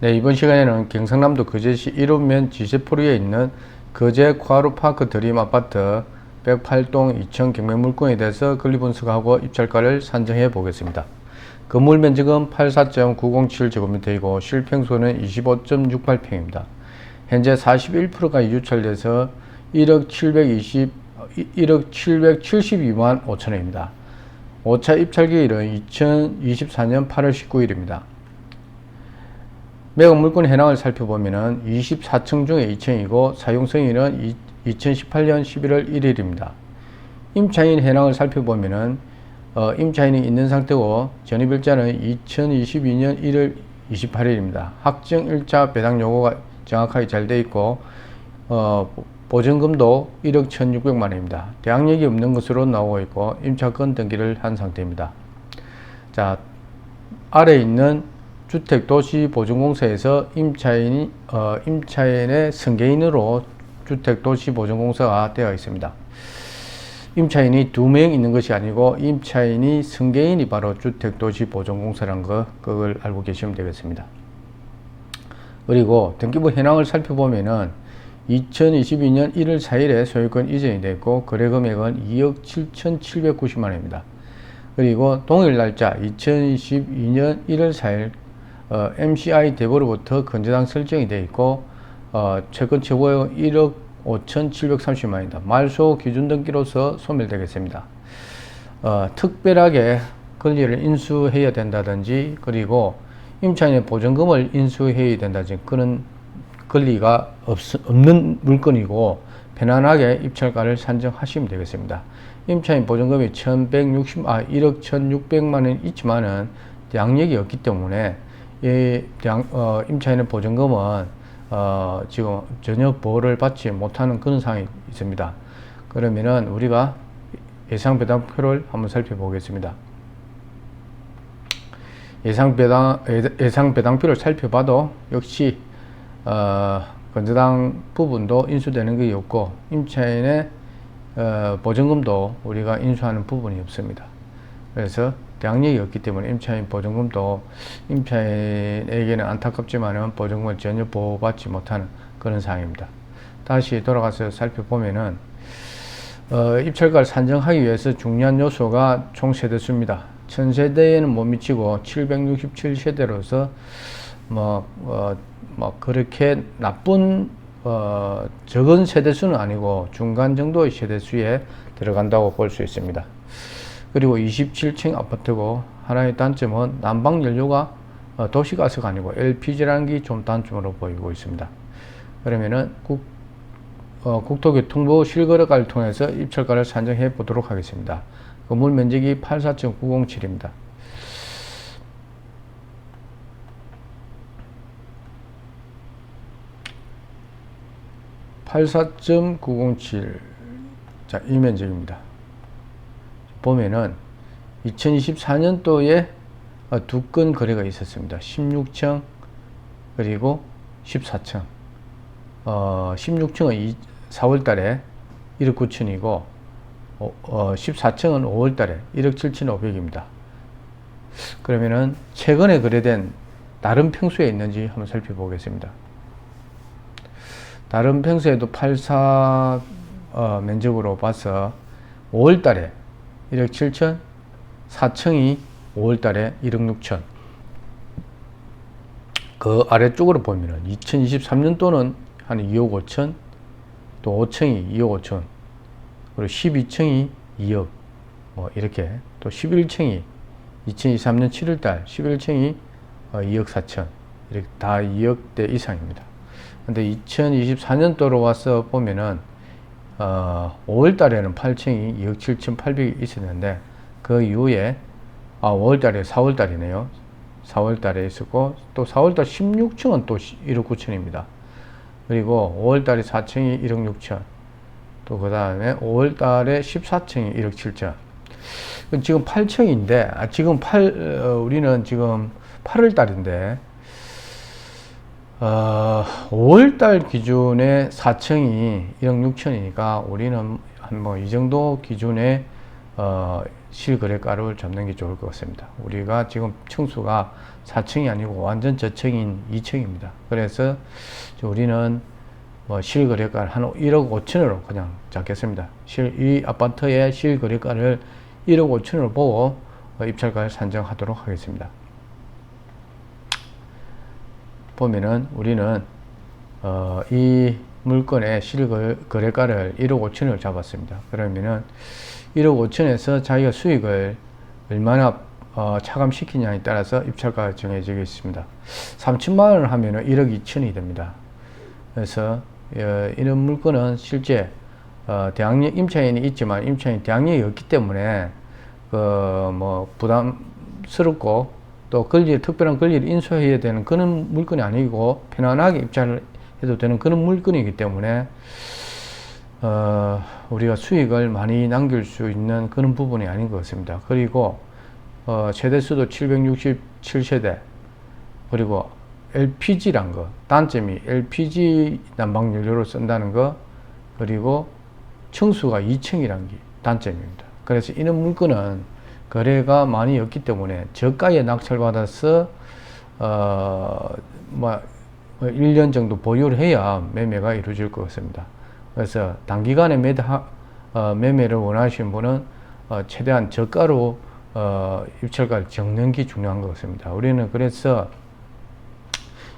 네, 이번 시간에는 경상남도 거제시 1호면 지세포리에 있는 거제 과루파크 드림 아파트 108동 2층 경매 물건에 대해서 권리분석하고 입찰가를 산정해 보겠습니다. 건물 면적은 84.907제곱미터이고 실평수는 25.68평입니다. 현재 41%가 이주철돼서 1억 720, 1억 772만 5천원입니다. 5차 입찰 기일은 2024년 8월 19일입니다. 매각 물건 해당을 살펴보면은 24층 중에 2층이고 사용승인은 2018년 11월 1일입니다. 임차인 해당을 살펴보면은 어, 임차인이 있는 상태고 전입일자는 2022년 1월 28일입니다. 확정 일자 배당 요구가 정확하게 잘 돼 있고 어, 보증금도 1억 1,600만 원입니다. 대항력이 없는 것으로 나오고 있고 임차권 등기를 한 상태입니다. 자 아래 있는 주택도시보증공사에서 임차인이 어, 임차인의 승계인으로 주택도시보증공사가 되어 있습니다. 임차인이 두 명 있는 것이 아니고 임차인이 승계인이 바로 주택도시보증공사라는 거 그걸 알고 계시면 되겠습니다. 그리고 등기부 현황을 살펴보면은 2022년 1월 4일에 소유권 이전이 됐고 거래 금액은 2억 7,790만 원입니다. 그리고 동일 날짜 2022년 1월 4일 어, MCI 대보로부터 건재당 설정이 되어 있고 어, 채권 최고액 1억 5,730만 원입니다. 말소 기준 등기로서 소멸되겠습니다. 어, 특별하게 권리를 인수해야 된다든지 그리고 임차인의 보증금을 인수해야 된다든지 그런 권리가 없, 없는 물건이고 편안하게 입찰가를 산정하시면 되겠습니다. 임차인 보증금이 1160, 아, 1억 1600만 원 있지만은 양력이 없기 때문에 이 양, 어, 임차인의 보증금은 어, 지금 전혀 보호를 받지 못하는 그런 상황이 있습니다. 그러면은 우리가 예상 배당표를 한번 살펴보겠습니다. 예상 배당 예상 배당표를 살펴봐도 역시 어, 건재당 부분도 인수되는 게 없고 임차인의 어, 보증금도 우리가 인수하는 부분이 없습니다. 그래서 양력이 없기 때문에 임차인 보증금도 임차인에게는 안타깝지만은 보증금을 전혀 보호받지 못하는 그런 상황입니다. 다시 돌아가서 살펴보면은 어, 입찰가를 산정하기 위해서 중요한 요소가 총 세대수입니다. 천세대에는 못 미치고 767세대로서 뭐, 어, 뭐 그렇게 나쁜 어, 적은 세대수는 아니고 중간 정도의 세대수에 들어간다고 볼 수 있습니다. 그리고 27층 아파트고 하나의 단점은 난방 연료가 어, 도시가스가 아니고 LPG라는 게 좀 단점으로 보이고 있습니다. 그러면은 국, 어, 국토교통부 실거래가를 통해서 입찰가를 산정해 보도록 하겠습니다. 건물 면적이 84.907입니다. (84.907) 자, 이 면적입니다. 보면은 2024년도에 어, 두건 거래가 있었습니다. 16층 그리고 14층. 어, 16층은 4월 달에 1억 9천이고 어, 어, 14층은 5월 달에 1억 7천5백입니다 그러면은 최근에 거래된 다른 평수에 있는지 한번 살펴보겠습니다. 다른 평수에도 84 어, 면적으로 봐서 5월 달에 1억 7천, 4층이 5월 달에 1억 6천. 그 아래쪽으로 보면은 2023년도는 한 2억 5천, 또 5층이 2억 5천, 그리고 12층이 2억, 뭐 이렇게 또 11층이 2023년 7월 달 11층이 2억 어, 4천, 이렇게 다 2억대 이상입니다. 근데 2024년도로 와서 보면은 어, 5월 달에는 8층이 2억 7천8백이 있었는데 그 이후에 아 5월 달에 4월 달이네요. 4월 달에 있었고 또 4월 달 16층은 또 1억 9천입니다. 그리고 5월 달에 4층이 1억 6천. 또 그 다음에 5월 달에 14층이 1억 7천. 지금 8층인데 아, 지금 8 어, 우리는 지금 8월 달인데 어, 5월달 기준에 4층이 1억 6천이니까 우리는 한 뭐 이 정도 기준의 어, 실거래가를 잡는 게 좋을 것 같습니다. 우리가 지금 층수가 4층이 아니고 완전 저층인 2층입니다. 그래서 우리는 뭐 실거래가를 한 1억 5천으로 그냥 잡겠습니다. 실, 이 아파트의 실거래가를 1억 5천으로 보고 어, 입찰가를 산정하도록 하겠습니다. 보면은 우리는 어, 이 물건의 실거래가를 1억 5천을 잡았습니다. 그러면은 1억 5천에서 자기가 수익을 얼마나 어, 차감시키냐에 따라서 입찰가가 정해지겠습니다. 3천만 원을 하면은 1억 2천이 됩니다. 그래서 어, 이런 물건은 실제 어, 대항력 임차인이 있지만 임차인 대항력이 없기 때문에 그 뭐 부담스럽고 또 권리 특별한 권리를 인수해야 되는 그런 물건이 아니고 편안하게 입찰을 해도 되는 그런 물건이기 때문에 어, 우리가 수익을 많이 남길 수 있는 그런 부분이 아닌 것 같습니다. 그리고 어, 세대수도 767세대 그리고 LPG란 거 단점이 LPG 난방 연료로 쓴다는 거 그리고 층수가 2층이란 게 단점입니다. 그래서 이런 물건은 거래가 많이 없기 때문에 저가에 낙찰받아서 어뭐 1년 정도 보유를 해야 매매가 이루어질 것 같습니다. 그래서 단기간에 매도 어, 매매를 원하시는 분은 어, 최대한 저가로 어, 입찰가를 적는 게 중요한 것 같습니다. 우리는 그래서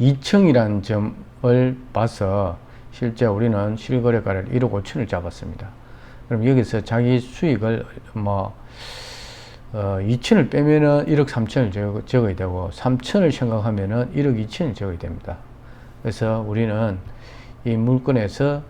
2층이라는 점을 봐서 실제 우리는 실거래가를 1억 5천을 잡았습니다. 그럼 여기서 자기 수익을 뭐 어, 2천을 빼면은 1억 3천을 적, 적어 야 되고 3천을 생각하면은 1억 2천을 적어야 됩니다. 그래서 우리는 이 물건에서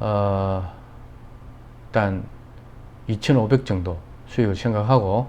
어, 일단 2,500 정도 수익을 생각하고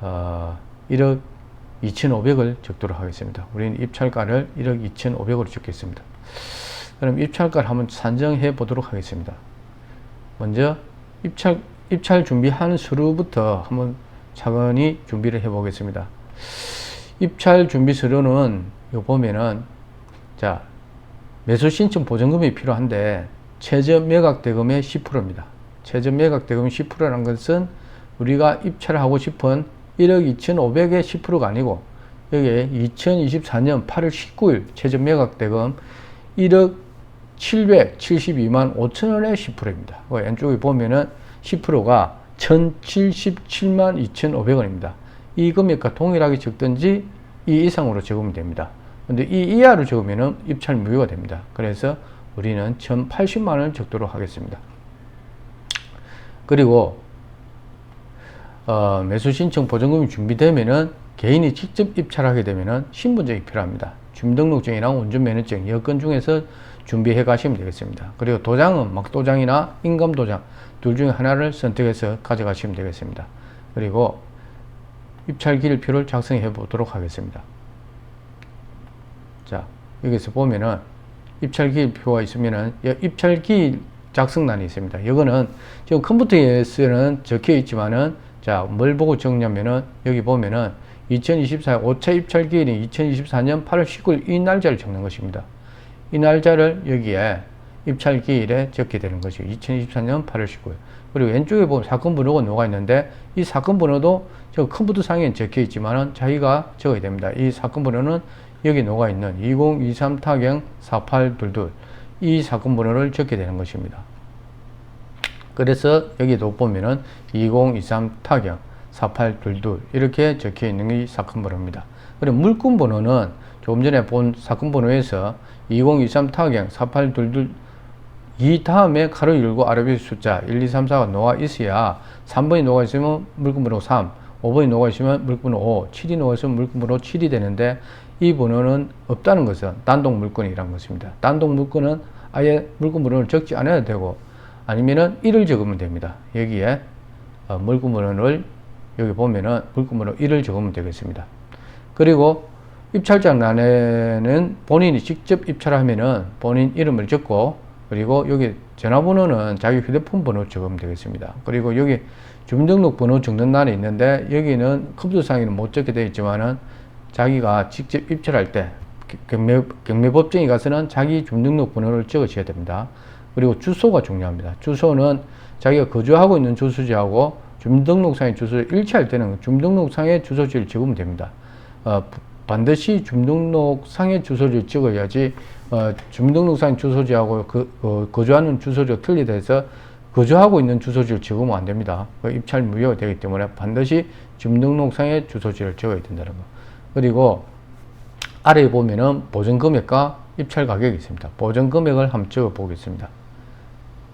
어, 1억 2,500을 적도록 하겠습니다. 우리는 입찰가를 1억 2,500으로 적겠습니다. 그럼 입찰가를 한번 산정해 보도록 하겠습니다. 먼저 입찰 입찰 준비하는 수로부터 한번 차근히 준비를 해 보겠습니다. 입찰 준비 서류는 요 보면은 자 매수 신청 보증금이 필요한데 최저 매각 대금의 10%입니다. 최저 매각 대금 10%라는 것은 우리가 입찰을 하고 싶은 1억 2,500의 10%가 아니고 여기에 2024년 8월 19일 최저 매각 대금 1억 772만 5천 원의 10%입니다. 왼쪽에 보면은 10%가 1077만 2,500원입니다. 이 금액과 동일하게 적든지 이 이상으로 적으면 됩니다. 근데 이 이하로 적으면 입찰 무효가 됩니다. 그래서 우리는 1,080만 원을 적도록 하겠습니다. 그리고 어, 매수 신청 보증금이 준비되면은 개인이 직접 입찰하게 되면은 신분증이 필요합니다. 주민등록증이랑 운전면허증, 여건 중에서 준비해 가시면 되겠습니다. 그리고 도장은 막도장이나 인감도장 둘 중에 하나를 선택해서 가져가시면 되겠습니다. 그리고 입찰 기일표를 작성해 보도록 하겠습니다. 자, 여기서 보면은 입찰 기일표가 있으면은 입찰 기일 작성란이 있습니다. 이거는 지금 컴퓨터에서는 적혀 있지만은 자, 뭘 보고 적냐면은 여기 보면은 2024 5차 입찰 기일이 2024년 8월 19일 이 날짜를 적는 것입니다. 이 날짜를 여기에 입찰 기일에 적게 되는 것이고 2024년 8월 19일. 그리고 왼쪽에 보면 사건 번호가 녹아 있는데 이 사건 번호도 저 컴퓨터 상에 적혀 있지만은 자기가 적어야 됩니다. 이 사건 번호는 여기 녹아 있는 2023 타경 4822. 이 사건 번호를 적게 되는 것입니다. 그래서 여기도 보면은 2023 타경 4822 이렇게 적혀 있는 게 사건 번호입니다. 그리고 물건 번호는 조금 전에 본 사건 번호에서 2023 타경 4822 이 다음에 가로 열고 아래비 숫자 1, 2, 3, 4가 녹아 있어야 3번이 녹아 있으면 번호 3, 5번이 녹아 있으면 번호 5, 7이 녹아 있으면 번호 7이 되는데 이 번호는 없다는 것은 단독 물건이라는 것입니다. 단독 물건은 아예 번호를 적지 않아도 되고 아니면은 1을 적으면 됩니다. 여기에 어, 물건 번호를 여기 보면은 번호 1을 적으면 되겠습니다. 그리고 입찰장란에는 본인이 직접 입찰하면은 본인 이름을 적고 그리고 여기 전화번호는 자기 휴대폰 번호 적으면 되겠습니다. 그리고 여기 주민등록번호 적는 날이 있는데 여기는 컴퓨터상에는 못 적게 되어 있지만은 자기가 직접 입찰할 때 경매, 경매법정에 가서는 자기 주민등록번호를 적으셔야 됩니다. 그리고 주소가 중요합니다. 주소는 자기가 거주하고 있는 주소지하고 주민등록상의 주소를 일치할 때는 주민등록상의 주소지를 적으면 됩니다. 어, 반드시 주민등록상의 주소지를 찍어야지 어, 주민등록상 주소지하고 그, 어, 거주하는 주소지가 틀리다 해서 거주하고 있는 주소지를 적으면 안 됩니다. 그 입찰 무효가 되기 때문에 반드시 주민등록상의 주소지를 적어야 된다는 거. 그리고 아래에 보면은 보증 금액과 입찰 가격이 있습니다. 보증 금액을 한번 적어 보겠습니다.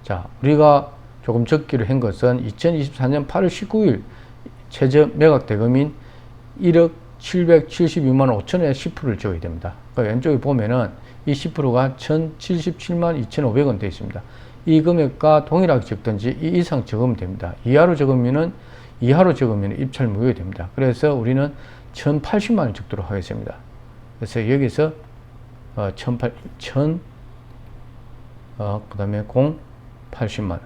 자, 우리가 조금 적기로 한 것은 2024년 8월 19일 최저 매각 대금인 1억 772만 5천에 10%를 적어야 됩니다. 그 왼쪽에 보면은 이 10%가 1,077만 2,500원 되어 있습니다. 이 금액과 동일하게 적든지 이 이상 적으면 됩니다. 이하로 적으면은 이하로 적으면 입찰 무효가 됩니다. 그래서 우리는 1,080만 원 적도록 하겠습니다. 그래서 여기서 어, 1,008 1,000 어, 그 다음에 0 80만 원.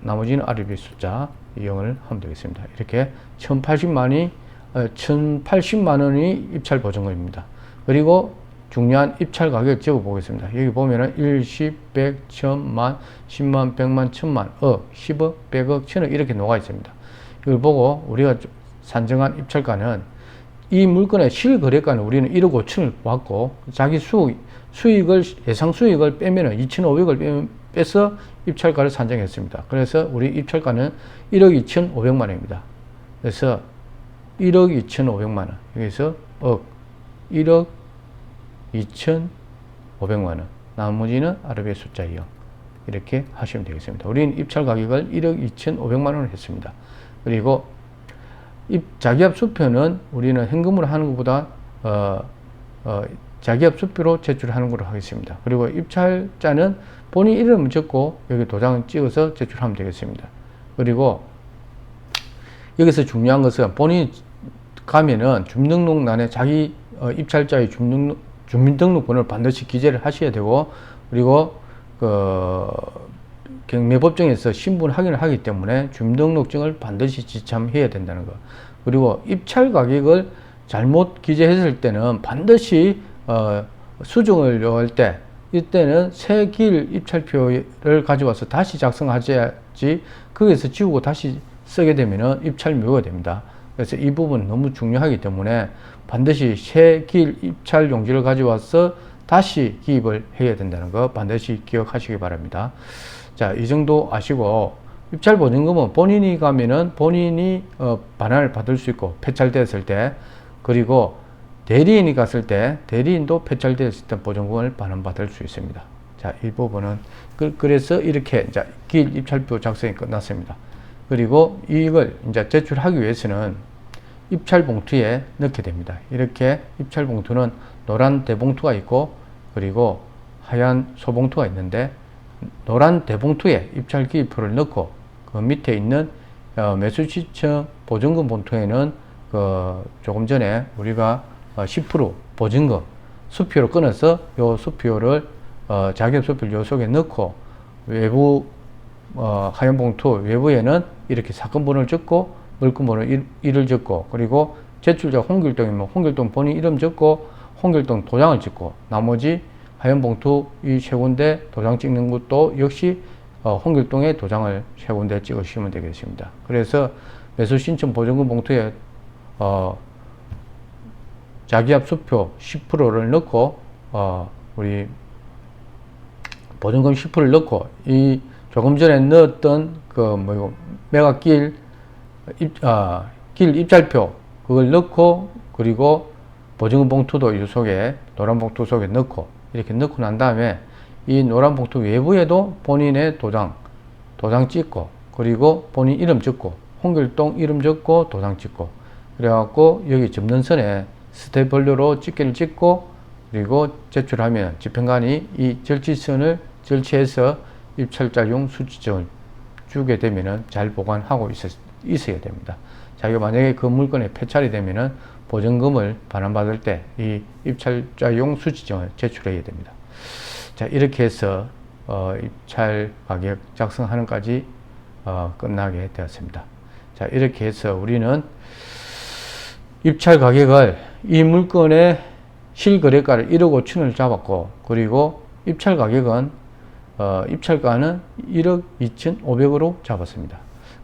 나머지는 아래비 숫자 0을 하면 되겠습니다. 이렇게 1,080만이 어, 1,080만 원이 입찰 보증금입니다. 그리고 중요한 입찰 가격 적어 보겠습니다. 여기 보면은 1, 10, 100, 1000만, 10만, 100만, 1000만, 억, 10억, 100억, 1000억 이렇게 녹아 있습니다. 이걸 보고 우리가 산정한 입찰가는 이 물건의 실거래가는 우리는 1억 5천을 받고 자기 수익, 수익을 예상 수익을 빼면은 2,500을 빼, 빼서 입찰가를 산정했습니다. 그래서 우리 입찰가는 1억 2,500만 원입니다. 그래서 1억 2,500만 원. 여기서 억 1억 2,500만 원. 나머지는 아르비의 숫자 0. 이렇게 하시면 되겠습니다. 우리는 입찰 가격을 1억 2,500만 원을 했습니다. 그리고 입, 자기압 수표는 우리는 현금으로 하는 것보다 어, 어, 자기압 수표로 제출하는 걸로 하겠습니다. 그리고 입찰자는 본인 이름을 적고 여기 도장을 찍어서 제출하면 되겠습니다. 그리고 여기서 중요한 것은 본인이 가면은 주민등록란에 자기 어, 입찰자의 주민등록, 주민등록번호를 반드시 기재를 하셔야 되고 그리고 그 경매법정에서 신분 확인을 하기 때문에 주민등록증을 반드시 지참해야 된다는 거. 그리고 입찰 가격을 잘못 기재했을 때는 반드시 어, 수정을 요할 때 이때는 새길 입찰표를 가져와서 다시 작성하셔야지 거기서 지우고 다시 쓰게 되면은 입찰 묘가 됩니다. 그래서 이 부분 너무 중요하기 때문에 반드시 새 길 입찰 용지를 가져와서 다시 기입을 해야 된다는 거 반드시 기억하시기 바랍니다. 자, 이 정도 아시고 입찰 보증금은 본인이 가면은 본인이 어, 반환을 받을 수 있고 폐찰됐을 때 그리고 대리인이 갔을 때 대리인도 폐찰됐을 때 보증금을 반환받을 수 있습니다. 자, 이 부분은 그, 래서 이렇게 이제 길 입찰표 작성이 끝났습니다. 그리고 이걸 이제 제출하기 위해서는 입찰 봉투에 넣게 됩니다. 이렇게 입찰 봉투는 노란 대봉투가 있고 그리고 하얀 소봉투가 있는데 노란 대봉투에 입찰 기표를 넣고 그 밑에 있는 어, 매수 시청 보증금 봉투에는 그 조금 전에 우리가 어, 10% 보증금 수표로 끊어서 요 수표를 어, 자격 수표 요 속에 넣고 외부 어, 하얀 봉투 외부에는 이렇게 사건 번호를 적고 물건 번호 1을 적고 그리고 제출자 홍길동이면 홍길동 본인 이름 적고 홍길동 도장을 찍고 나머지 하얀 봉투 이 세 군데 도장 찍는 것도 역시 어, 홍길동의 도장을 세 군데 찍으시면 되겠습니다. 그래서 매수 신청 보증금 봉투에 어, 자기압 수표 10%를 넣고 어, 우리 보증금 10%를 넣고 이 조금 전에 넣었던 그 뭐고 매각길 입, 아, 길 입찰표 그걸 넣고 그리고 보증금 봉투도 이 속에 노란 봉투 속에 넣고 이렇게 넣고 난 다음에 이 노란 봉투 외부에도 본인의 도장 도장 찍고 그리고 본인 이름 적고 홍길동 이름 적고 도장 찍고 그래갖고 여기 접는 선에 스테플러로 집게를 찍고 그리고 제출하면 집행관이 이 절지선을 절취해서 입찰자용 수치증을 주게 되면은 잘 보관하고 있었, 있어야 됩니다. 자기가 만약에 그 물건에 폐찰이 되면은 보증금을 반환받을 때 이 입찰자용 수치증을 제출해야 됩니다. 자, 이렇게 해서 어, 입찰 가격 작성하는까지 어, 끝나게 되었습니다. 자, 이렇게 해서 우리는 입찰 가격을 이 물건의 실거래가를 1억 5천을 잡았고 그리고 입찰 가격은 어, 입찰가는 1억 2,500으로 잡았습니다.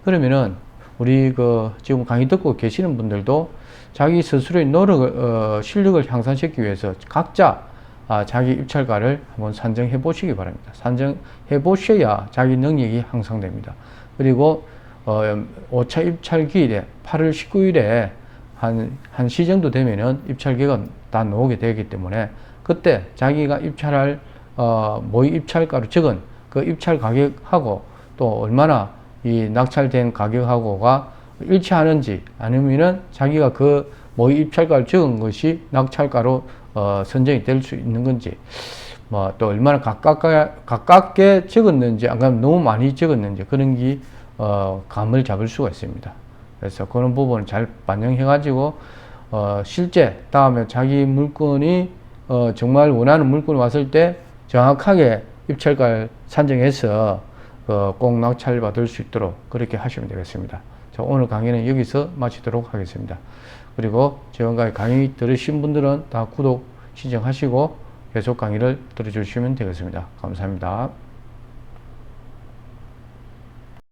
그러면은 우리 그 지금 강의 듣고 계시는 분들도 자기 스스로의 노력을 어, 실력을 향상시키기 위해서 각자 아, 자기 입찰가를 한번 산정해 보시기 바랍니다. 산정해 보셔야 자기 능력이 향상됩니다. 그리고 어, 5차 입찰 기일에 8월 19일에 한, 한 시 정도 되면은 입찰 계획은 다 나오게 되기 때문에 그때 자기가 입찰할 어, 모의 입찰가로 적은 그 입찰 가격하고 또 얼마나 이 낙찰된 가격하고가 일치하는지 아니면은 자기가 그 모의 입찰가를 적은 것이 낙찰가로 어, 선정이 될 수 있는 건지 뭐 또 얼마나 가깝게 가깝게 적었는지 안 그러면 너무 많이 적었는지 그런 게 어, 감을 잡을 수가 있습니다. 그래서 그런 부분을 잘 반영해 가지고 어, 실제 다음에 자기 물건이 어, 정말 원하는 물건이 왔을 때 정확하게 입찰가를 산정해서 어, 꼭 낙찰 받을 수 있도록 그렇게 하시면 되겠습니다. 자, 오늘 강의는 여기서 마치도록 하겠습니다. 그리고 지금까지 강의 들으신 분들은 다 구독 신청하시고 계속 강의를 들어주시면 되겠습니다. 감사합니다.